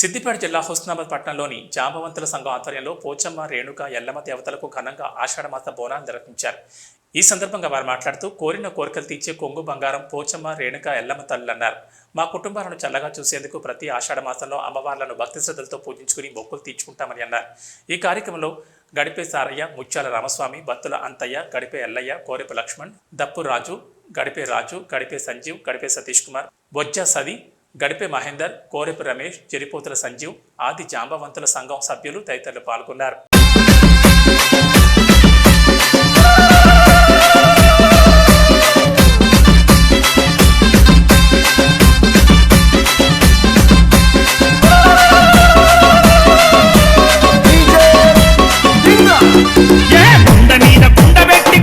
సిద్దిపేట జిల్లా హుస్నాబాద్ పట్టణంలోని జాంబవంతుల సంఘం ఆధ్వర్యంలో పోచమ్మ రేణుక ఎల్లమ్మ దేవతలకు ఘనంగా ఆషాఢమాస బోనాలు నిర్వహించారు. ఈ సందర్భంగా వారు మాట్లాడుతూ కోరిన కోరికలు తీర్చే కొంగు బంగారం పోచమ్మ రేణుక ఎల్లమ్మ తల్లులు అన్నారు. మా కుటుంబాలను చల్లగా చూసేందుకు ప్రతి ఆషాఢ మాసంలో అమ్మవార్లను భక్తి శ్రద్ధలతో పూజించుకుని మొక్కులు తీర్చుకుంటామని అన్నారు. ఈ కార్యక్రమంలో గడిపే సారయ్య ముత్యాల రామస్వామి బత్తుల అంతయ్య గడిపే ఎల్లయ్య కోరిపు లక్ష్మణ్ దప్పు రాజు గడిపే రాజు గడిపే సంజీవ్ గడిపే సతీష్ కుమార్ బొజ్జ సది గడిపే మహేందర్ కోరెపు రమేష్ చెరిపోతుల సంజీవ్ ఆది జాంబవంతుల సంఘం సభ్యులు తదితరులు పాల్గొన్నారు. మీద కుండ పెట్టి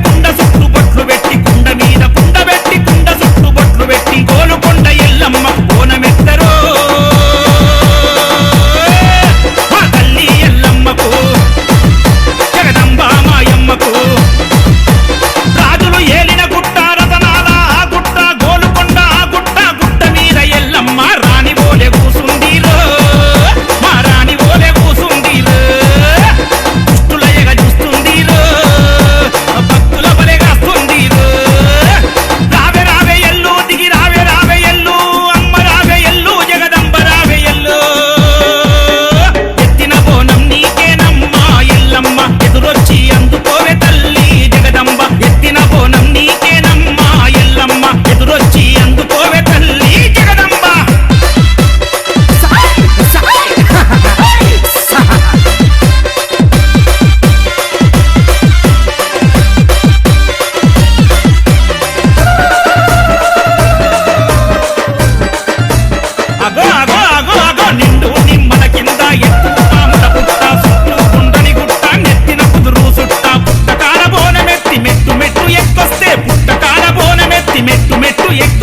ఎక్కొస్తే పుట్టకాల బోనమెత్తి మెట్టు మెట్టు ఎక్కి